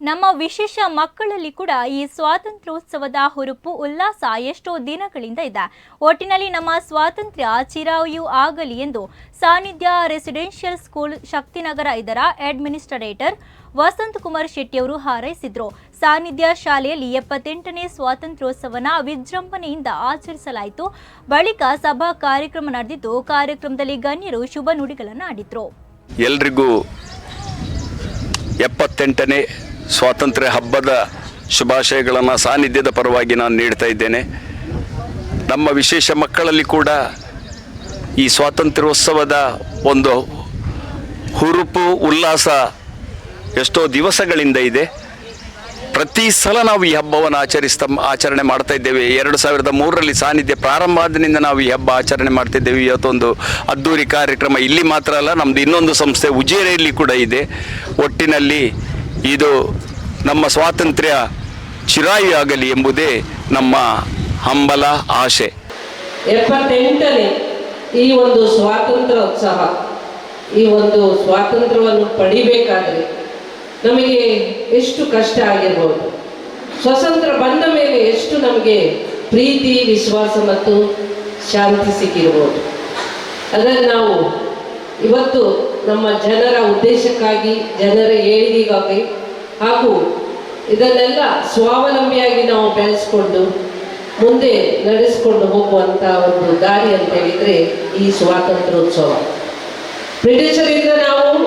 ನಮ್ಮ ವಿಶೇಷ ಮಕ್ಕಳಲ್ಲಿ ಕೂಡ ಈ ಸ್ವಾತಂತ್ರ್ಯೋತ್ಸವದ ಹುರುಪು ಉಲ್ಲಾಸ ಎಷ್ಟೋ ದಿನಗಳಿಂದ ಇದೆ. ಒಟ್ಟಿನಲ್ಲಿ ನಮ್ಮ ಸ್ವಾತಂತ್ರ್ಯ ಚಿರಾಯು ಆಗಲಿ ಎಂದು ಸಾನ್ನಿಧ್ಯ ರೆಸಿಡೆನ್ಷಿಯಲ್ ಸ್ಕೂಲ್ ಶಕ್ತಿನಗರ ಇದರ ಅಡ್ಮಿನಿಸ್ಟ್ರೇಟರ್ ವಸಂತ್ ಕುಮಾರ್ ಶೆಟ್ಟಿಯವರು ಹಾರೈಸಿದ್ರು. ಸಾನ್ನಿಧ್ಯ ಶಾಲೆಯಲ್ಲಿ ಎಪ್ಪತ್ತೆಂಟನೇ ಸ್ವಾತಂತ್ರ್ಯೋತ್ಸವನ ವಿಜೃಂಭಣೆಯಿಂದ ಆಚರಿಸಲಾಯಿತು. ಬಳಿಕ ಸಭಾ ಕಾರ್ಯಕ್ರಮ ನಡೆದಿದ್ದು, ಕಾರ್ಯಕ್ರಮದಲ್ಲಿ ಗಣ್ಯರು ಶುಭ ನುಡಿಗಳನ್ನು ಆಡಿದ್ರು. ಎಲ್ರಿಗೂ ಎಪ್ಪತ್ತೆಂಟನೇ ಸ್ವಾತಂತ್ರ್ಯ ಹಬ್ಬದ ಶುಭಾಶಯಗಳನ್ನು ಸಾನ್ನಿಧ್ಯದ ಪರವಾಗಿ ನಾನು ನೀಡ್ತಾ ಇದ್ದೇನೆ. ನಮ್ಮ ವಿಶೇಷ ಮಕ್ಕಳಲ್ಲಿ ಕೂಡ ಈ ಸ್ವಾತಂತ್ರ್ಯೋತ್ಸವದ ಒಂದು ಹುರುಪು ಉಲ್ಲಾಸ ಎಷ್ಟೋ ದಿವಸಗಳಿಂದ ಇದೆ. ಪ್ರತಿ ಸಲ ನಾವು ಈ ಹಬ್ಬವನ್ನು ಆಚರಿಸ್ತ ಆಚರಣೆ ಮಾಡ್ತಾ ಇದ್ದೇವೆ. ಎರಡು ಸಾವಿರದ ಮೂರರಲ್ಲಿ ಸಾನ್ನಿಧ್ಯ ಪ್ರಾರಂಭ ಆದ್ದರಿಂದ ನಾವು ಈ ಹಬ್ಬ ಆಚರಣೆ ಮಾಡ್ತಿದ್ದೇವೆ. ಇವತ್ತೊಂದು ಅದ್ದೂರಿ ಕಾರ್ಯಕ್ರಮ ಇಲ್ಲಿ ಮಾತ್ರ ಅಲ್ಲ ನಮ್ಮದು ಇನ್ನೊಂದು ಸಂಸ್ಥೆ ಉಜಿರೆಯಲ್ಲಿ ಕೂಡ ಇದೆ. ಒಟ್ಟಿನಲ್ಲಿ ಇದು ನಮ್ಮ ಸ್ವಾತಂತ್ರ್ಯ ಚಿರಾಯು ಆಗಲಿ ಎಂಬುದೇ ನಮ್ಮ ಹಂಬಲ, ಆಶೆ. ಎಪ್ಪತ್ತೆಂಟನೇ ಈ ಒಂದು ಸ್ವಾತಂತ್ರ್ಯೋತ್ಸವ ಈ ಒಂದು ಸ್ವಾತಂತ್ರ್ಯವನ್ನು ಪಡಿಬೇಕಾದ್ರೆ ನಮಗೆ ಎಷ್ಟು ಕಷ್ಟ ಆಗಿರ್ಬೋದು. ಸ್ವತಂತ್ರ ಬಂದ ಮೇಲೆ ಎಷ್ಟು ನಮಗೆ ಪ್ರೀತಿ, ವಿಶ್ವಾಸ ಮತ್ತು ಶಾಂತಿ ಸಿಕ್ಕಿರ್ಬೋದು. ಅದರಲ್ಲಿ ನಾವು ಇವತ್ತು ನಮ್ಮ ಜನರ ಉದ್ದೇಶಕ್ಕಾಗಿ, ಜನರ ಏಳಿಗೆಗಾಗಿ ಹಾಗೂ ಇದನ್ನೆಲ್ಲ ಸ್ವಾವಲಂಬಿಯಾಗಿ ನಾವು ಬೆಳೆಸ್ಕೊಂಡು ಮುಂದೆ ನಡೆಸ್ಕೊಂಡು ಹೋಗುವಂಥ ಒಂದು ದಾರಿ ಅಂತ ಹೇಳಿದರೆ ಈ ಸ್ವಾತಂತ್ರ್ಯೋತ್ಸವ. ಬ್ರಿಟಿಷರಿಂದ ನಾವು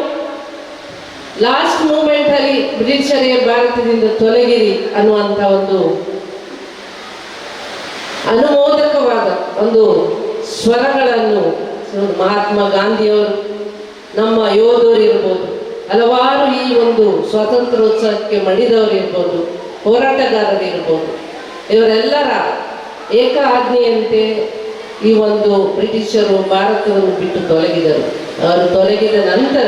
ಲಾಸ್ಟ್ ಮೂಮೆಂಟಲ್ಲಿ ಬ್ರಿಟಿಷರೇ ಭಾರತದಿಂದ ತೊಲಗಿರಿ ಅನ್ನುವಂಥ ಒಂದು ಅನುಮೋದಕವಾದ ಒಂದು ಸ್ವರಗಳನ್ನು ಮಹಾತ್ಮ ಗಾಂಧಿಯವರು ನಮ್ಮ ಯೋಧರು ಇರ್ಬೋದು, ಹಲವಾರು ಈ ಒಂದು ಸ್ವಾತಂತ್ರ್ಯೋತ್ಸವಕ್ಕೆ ಮಣಿದವರು ಇರ್ಬೋದು, ಹೋರಾಟಗಾರರು ಇರ್ಬೋದು, ಇವರೆಲ್ಲರ ಏಕ ಆಜ್ಞೆಯಂತೆ ಈ ಒಂದು ಬ್ರಿಟಿಷರು ಭಾರತವನ್ನು ಬಿಟ್ಟು ತೊಲಗಿದರು. ಅವರು ತೊಲಗಿದ ನಂತರ